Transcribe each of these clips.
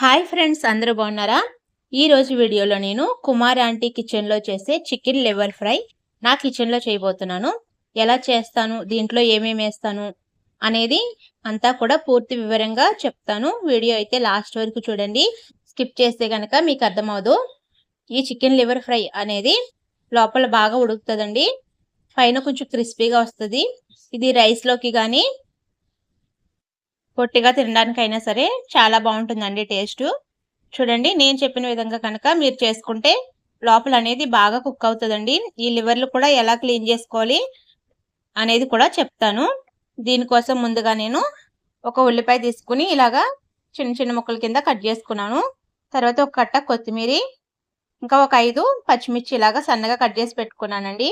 Hi friends అందరూ బాగున్నారా? ఈరోజు వీడియోలో నేను కుమార్ ఆంటీ కిచెన్లో చేసే చికెన్ లివర్ ఫ్రై నా కిచెన్లో చేయబోతున్నాను. ఎలా చేస్తాను దీంట్లో ఏమేమి వేస్తాను అనేది అంతా కూడా పూర్తి వివరంగా చెప్తాను. వీడియో అయితే లాస్ట్ వరకు చూడండి. స్కిప్ చేస్తే కనుక మీకు అర్థమవదు. ఈ చికెన్ లివర్ ఫ్రై అనేది లోపల బాగా ఉడుకుతుందండి. పైన కొంచెం క్రిస్పీగా వస్తుంది. ఇది రైస్లోకి కానీ పొట్టిగా తినడానికైనా సరే చాలా బాగుంటుందండి టేస్ట్. చూడండి నేను చెప్పిన విధంగా కనుక మీరు చేసుకుంటే లోపల అనేది బాగా కుక్ అవుతుందండి. ఈ లివర్లు కూడా ఎలా క్లీన్ చేసుకోవాలి అనేది కూడా చెప్తాను. దీనికోసం ముందుగా నేను ఒక ఉల్లిపాయ తీసుకుని ఇలాగా చిన్న చిన్న ముక్కల కింద కట్ చేసుకున్నాను. తర్వాత ఒక కట్ట కొత్తిమీర ఇంకా ఒక ఐదు పచ్చిమిర్చి ఇలాగా సన్నగా కట్ చేసి పెట్టుకున్నానండి.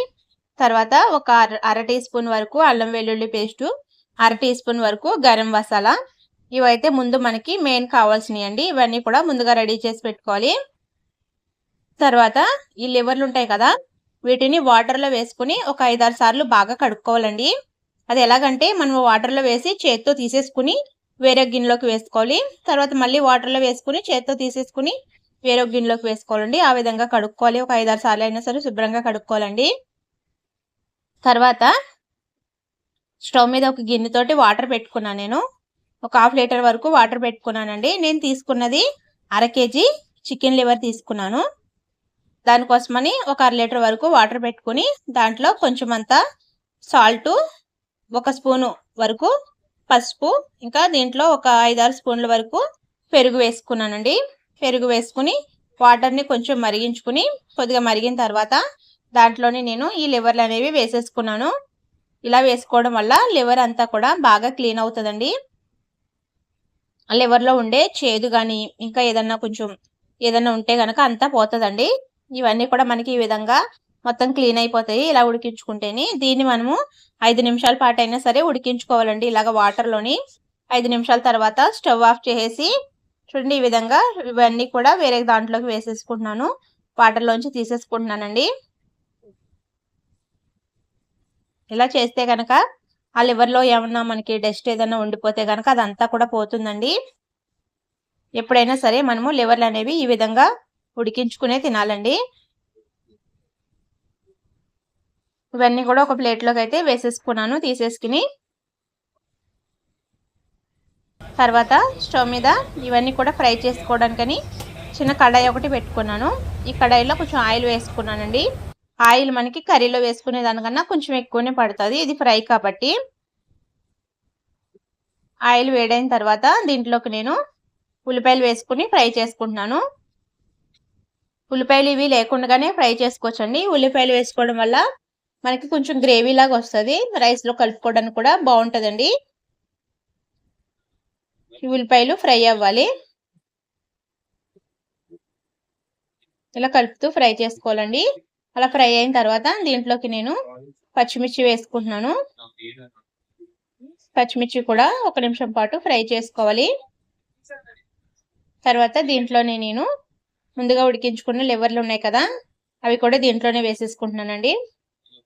తర్వాత ఒక అర టీ స్పూన్ వరకు అల్లం వెల్లుల్లి పేస్టు అర టీ స్పూన్ వరకు గరం మసాలా. ఇవైతే ముందు మనకి మెయిన్ కావాల్సినవి అండి. ఇవన్నీ కూడా ముందుగా రెడీ చేసి పెట్టుకోవాలి. తర్వాత ఈ లివర్లు ఉంటాయి కదా వీటిని వాటర్లో వేసుకుని ఒక ఐదారు సార్లు బాగా కడుక్కోవాలండి. అది ఎలాగంటే మనం వాటర్లో వేసి చేత్తో తీసేసుకుని వేరే గిన్నెలోకి వేసుకోవాలి. తర్వాత మళ్ళీ వాటర్లో వేసుకుని చేత్తో తీసేసుకుని వేరే గిన్నెలోకి వేసుకోవాలండి. ఆ విధంగా కడుక్కోవాలి. ఒక ఐదారు సార్లు అయినా సరే శుభ్రంగా కడుక్కోవాలండి. తర్వాత స్టవ్ మీద ఒక గిన్నెతోటి వాటర్ పెట్టుకున్నాను నేను. ఒక హాఫ్ లీటర్ వరకు వాటర్ పెట్టుకున్నానండి. నేను తీసుకున్నది అర కేజీ చికెన్ లివర్ తీసుకున్నాను. దానికోసమని ఒక అర లీటర్ వరకు వాటర్ పెట్టుకుని దాంట్లో కొంచెం అంతా సాల్టు ఒక స్పూను వరకు పసుపు ఇంకా దీంట్లో ఒక ఐదారు స్పూన్ల వరకు పెరుగు వేసుకున్నానండి. పెరుగు వేసుకుని వాటర్ని కొంచెం మరిగించుకుని కొద్దిగా మరిగిన తర్వాత దాంట్లోనే నేను ఈ లివర్లు అనేవి వేసేసుకున్నాను. ఇలా వేసుకోవడం వల్ల లివర్ అంతా కూడా బాగా క్లీన్ అవుతుందండి. లివర్లో ఉండే చేదు కానీ ఇంకా ఏదన్నా కొంచెం ఏదన్నా ఉంటే కనుక అంతా పోతుందండి. ఇవన్నీ కూడా మనకి ఈ విధంగా మొత్తం క్లీన్ అయిపోతాయి. ఇలా ఉడికించుకుంటేని దీన్ని మనము ఐదు నిమిషాల పాటు అయినా సరే ఉడికించుకోవాలండి. ఇలాగ వాటర్లోని ఐదు నిమిషాల తర్వాత స్టవ్ ఆఫ్ చేసేసి చూడండి ఈ విధంగా ఇవన్నీ కూడా వేరే దాంట్లోకి వేసేసుకుంటున్నాను. వాటర్లోంచి తీసేసుకుంటున్నానండి. ఇలా చేస్తే కనుక ఆ లివర్లో ఏమన్నా మనకి డస్ట్ ఏదైనా ఉండిపోతే కనుక అదంతా కూడా పోతుందండి. ఎప్పుడైనా సరే మనము లివర్లు అనేవి ఈ విధంగా ఉడికించుకునే తినాలండి. ఇవన్నీ కూడా ఒక ప్లేట్లోకి అయితే వేసేసుకున్నాను తీసేసుకుని. తర్వాత స్టవ్ మీద ఇవన్నీ కూడా ఫ్రై చేసుకోవడానికని చిన్న కడాయి ఒకటి పెట్టుకున్నాను. ఈ కడాయిలో కొంచెం ఆయిల్ వేసుకున్నానండి. ఆయిల్ మనకి కర్రీలో వేసుకునే దానికన్నా కొంచెం ఎక్కువనే పడుతుంది. ఇది ఫ్రై కాబట్టి ఆయిల్ వేడైన తర్వాత దీంట్లోకి నేను ఉల్లిపాయలు వేసుకుని ఫ్రై చేసుకుంటున్నాను. ఉల్లిపాయలు ఇవి లేకుండానే ఫ్రై చేసుకోవచ్చండి. ఉల్లిపాయలు వేసుకోవడం వల్ల మనకి కొంచెం గ్రేవీ లాగా వస్తుంది. రైస్లో కలుపుకోవడానికి కూడా బాగుంటుందండి. ఉల్లిపాయలు ఫ్రై అవ్వాలి. ఇలా కలుపుతూ ఫ్రై చేసుకోవాలండి. అలా ఫ్రై అయిన తర్వాత దీంట్లోకి నేను పచ్చిమిర్చి వేసుకుంటున్నాను. పచ్చిమిర్చి కూడా ఒక నిమిషం పాటు ఫ్రై చేసుకోవాలి. తర్వాత దీంట్లోనే నేను ముందుగా ఉడికించుకున్న లివర్లు ఉన్నాయి కదా అవి కూడా దీంట్లోనే వేసేసుకుంటున్నానండి.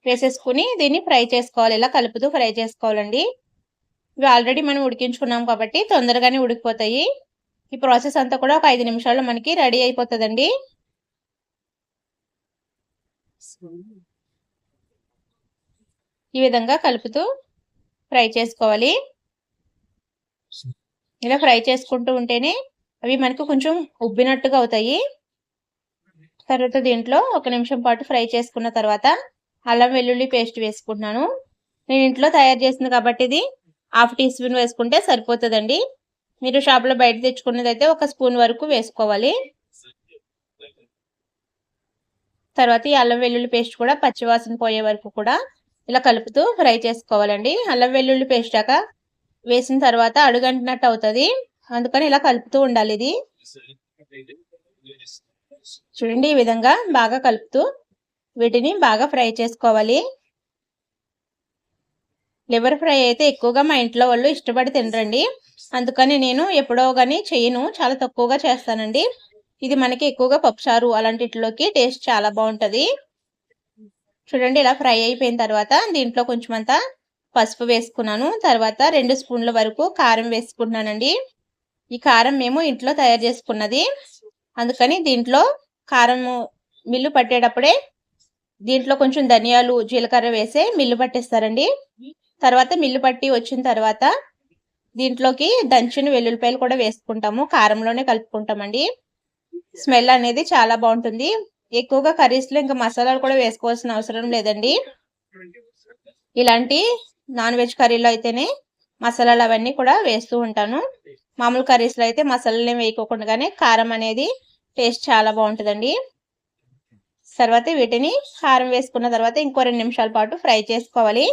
వేసేసుకుని దీన్ని ఫ్రై చేసుకోవాలి. ఇలా కలుపుతూ ఫ్రై చేసుకోవాలండి. ఇవి ఆల్రెడీ మనం ఉడికించుకున్నాం కాబట్టి తొందరగానే ఉడికిపోతాయి. ఈ ప్రాసెస్ అంతా కూడా ఒక ఐదు నిమిషాల్లో మనకి రెడీ అయిపోతుందండి. ఈ విధంగా కలుపుతూ ఫ్రై చేసుకోవాలి. ఇలా ఫ్రై చేసుకుంటూ ఉంటేనే అవి మనకు కొంచెం ఉబ్బినట్టుగా అవుతాయి. తర్వాత దీంట్లో ఒక నిమిషం పాటు ఫ్రై చేసుకున్న తర్వాత అల్లం వెల్లుల్లి పేస్ట్ వేసుకుంటున్నాను. నేను ఇంట్లో తయారు చేసింది కాబట్టి ఇది హాఫ్ టీ స్పూన్ వేసుకుంటే సరిపోతుందండి. మీరు షాప్లో బయట తెచ్చుకున్నది అయితే ఒక స్పూన్ వరకు వేసుకోవాలి. తర్వాత ఈ అల్లం వెల్లుల్లి పేస్ట్ కూడా పచ్చివాసన పోయే వరకు కూడా ఇలా కలుపుతూ ఫ్రై చేసుకోవాలండి. అల్లం వెల్లుల్లి పేస్ట్ దాకా వేసిన తర్వాత అడుగంటినట్టు అవుతుంది. అందుకని ఇలా కలుపుతూ ఉండాలి ఇది. చూడండి ఈ విధంగా బాగా కలుపుతూ వీటిని బాగా ఫ్రై చేసుకోవాలి. లివర్ ఫ్రై అయితే ఎక్కువగా మా ఇంట్లో వాళ్ళు ఇష్టపడి తినరండి. అందుకని నేను ఎప్పుడో కానీ చేయను. చాలా తక్కువగా చేస్తానండి. ఇది మనకి ఎక్కువగా పప్పుచారు అలాంటిలోకి టేస్ట్ చాలా బాగుంటుంది. చూడండి ఇలా ఫ్రై అయిపోయిన తర్వాత దీంట్లో కొంచెం అంతా పసుపు వేసుకున్నాను. తర్వాత రెండు స్పూన్ల వరకు కారం వేసుకుంటున్నానండి. ఈ కారం మేము ఇంట్లో తయారు చేసుకున్నది. అందుకని దీంట్లో కారము మిల్లు పట్టేటప్పుడే దీంట్లో కొంచెం ధనియాలు జీలకర్ర వేసే మిల్లు పట్టేస్తారండి. తర్వాత మిల్లు పట్టి వచ్చిన తర్వాత దీంట్లోకి దంచిన వెల్లుల్లిపాయలు కూడా వేసుకుంటాము. కారంలోనే కలుపుకుంటామండి. స్మెల్ అనేది చాలా బాగుంటుంది. ఎక్కువగా కర్రీస్లో ఇంకా మసాలాలు కూడా వేసుకోవాల్సిన అవసరం లేదండి. ఇలాంటి నాన్ వెజ్ కర్రీలో అయితేనే మసాలాలు అవన్నీ కూడా వేస్తూ ఉంటాను. మామూలు కర్రీస్లో అయితే మసాలాలు వేయకోకుండానే కారం అనేది టేస్ట్ చాలా బాగుంటుందండి. తర్వాత వీటిని కారం వేసుకున్న తర్వాత ఇంకో రెండు నిమిషాల పాటు ఫ్రై చేసుకోవాలి.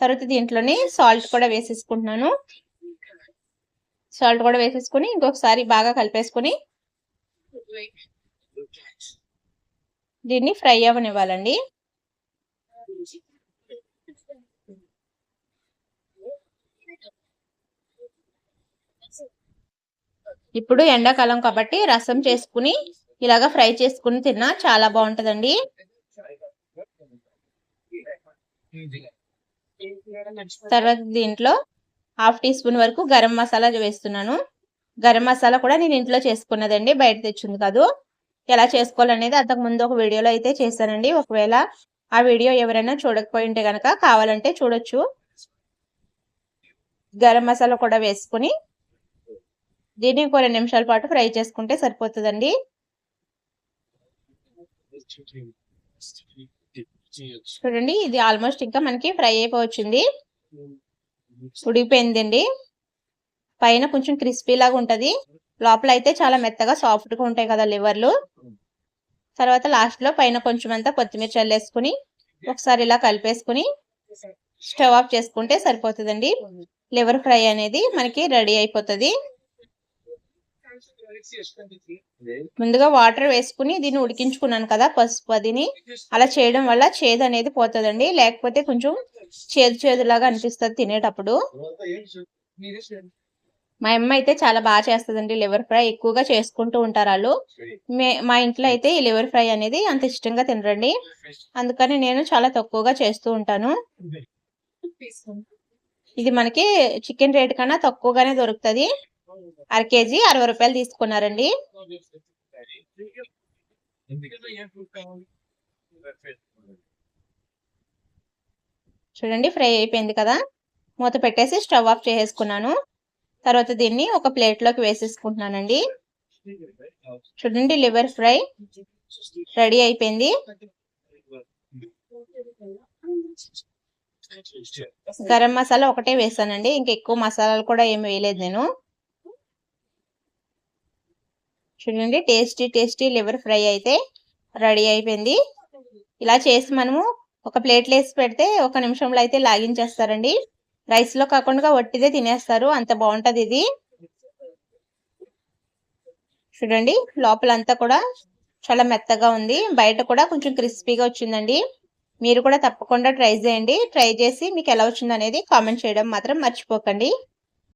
తర్వాత దీంట్లోనే సాల్ట్ కూడా వేసేసుకుంటున్నాను. సాల్ట్ కూడా వేసేసుకుని ఇంకొకసారి బాగా కలిపేసుకుని దీన్ని ఫ్రై అవ్వనివ్వాలండి. ఇప్పుడు ఎండాకాలం కాబట్టి రసం చేసుకుని ఇలాగా ఫ్రై చేసుకుని తిన్నా చాలా బాగుంటదండి. తర్వాత దీంట్లో హాఫ్ టీ స్పూన్ వరకు గరం మసాలా వేస్తున్నాను. గరం మసాలా కూడా నేను ఇంట్లో చేసుకున్నదండి బయట తెచ్చింది కాదు. ఎలా చేసుకోవాలనేది అంతకు ముందు ఒక వీడియోలో అయితే చేశానండి. ఒకవేళ ఆ వీడియో ఎవరైనా చూడకపోయి ఉంటే కనుక కావాలంటే చూడొచ్చు. గరం మసాలా కూడా వేసుకుని దీన్ని ఇంకో రెండు నిమిషాల పాటు ఫ్రై చేసుకుంటే సరిపోతుందండి. చూడండి ఇది ఆల్మోస్ట్ ఇంకా మనకి ఫ్రై అయిపోవచ్చింది. ఉడికిపోయిందండి. పైన కొంచెం క్రిస్పీ లాగా ఉంటది. లోపల అయితే చాలా మెత్తగా సాఫ్ట్గా ఉంటాయి కదా లివర్లు. తర్వాత లాస్ట్లో పైన కొంచెం అంతా కొత్తిమీర చల్లేసుకుని ఒకసారి ఇలా కలిపేసుకుని స్టవ్ ఆఫ్ చేసుకుంటే సరిపోతుందండి. లివర్ ఫ్రై అనేది మనకి రెడీ అయిపోతుంది. ముందుగా వాటర్ వేసుకుని దీన్ని ఉడికించుకున్నాను కదా పసుపు అదిని. అలా చేయడం వల్ల చేదు అనేది పోతుందండి. లేకపోతే కొంచెం చేదు చేదులాగా అనిపిస్తుంది తినేటప్పుడు. మా అమ్మ అయితే చాలా బాగా చేస్తుందండి లివర్ ఫ్రై. ఎక్కువగా చేసుకుంటూ ఉంటారు వాళ్ళు. మా ఇంట్లో అయితే ఈ లివర్ ఫ్రై అనేది అంత ఇష్టంగా తినరండి. అందుకని నేను చాలా తక్కువగా చేస్తూ ఉంటాను. ఇది మనకి చికెన్ రేట్ కన్నా తక్కువగానే దొరుకుతుంది. అర కేజీ అరవై రూపాయలు తీసుకున్నారండి. చూడండి ఫ్రై అయిపోయింది కదా. మూత పెట్టేసి స్టవ్ ఆఫ్ చేసేసుకున్నాను. తర్వాత దీన్ని ఒక ప్లేట్లోకి వేసేసుకుంటున్నానండి. చూడండి లివర్ ఫ్రై రెడీ అయిపోయింది. గరం మసాలా ఒకటే వేసానండి. ఇంకా ఎక్కువ మసాలాలు కూడా ఏమి వేయలేదు నేను. చూడండి టేస్టీ టేస్టీ లివర్ ఫ్రై అయితే రెడీ అయిపోయింది. ఇలా చేసి మనము ఒక ప్లేట్లో వేసి పెడితే ఒక నిమిషంలో అయితే లాగించేస్తారండి. రైస్లో కాకుండా వట్టిదే తినేస్తారు. అంత బాగుంటది ఇది. చూడండి లోపలంతా కూడా చాలా మెత్తగా ఉంది. బయట కూడా కొంచెం క్రిస్పీగా వచ్చిందండి. మీరు కూడా తప్పకుండా ట్రై చేయండి. ట్రై చేసి మీకు ఎలా వచ్చింది అనేది కామెంట్ చేయడం మాత్రం మర్చిపోకండి.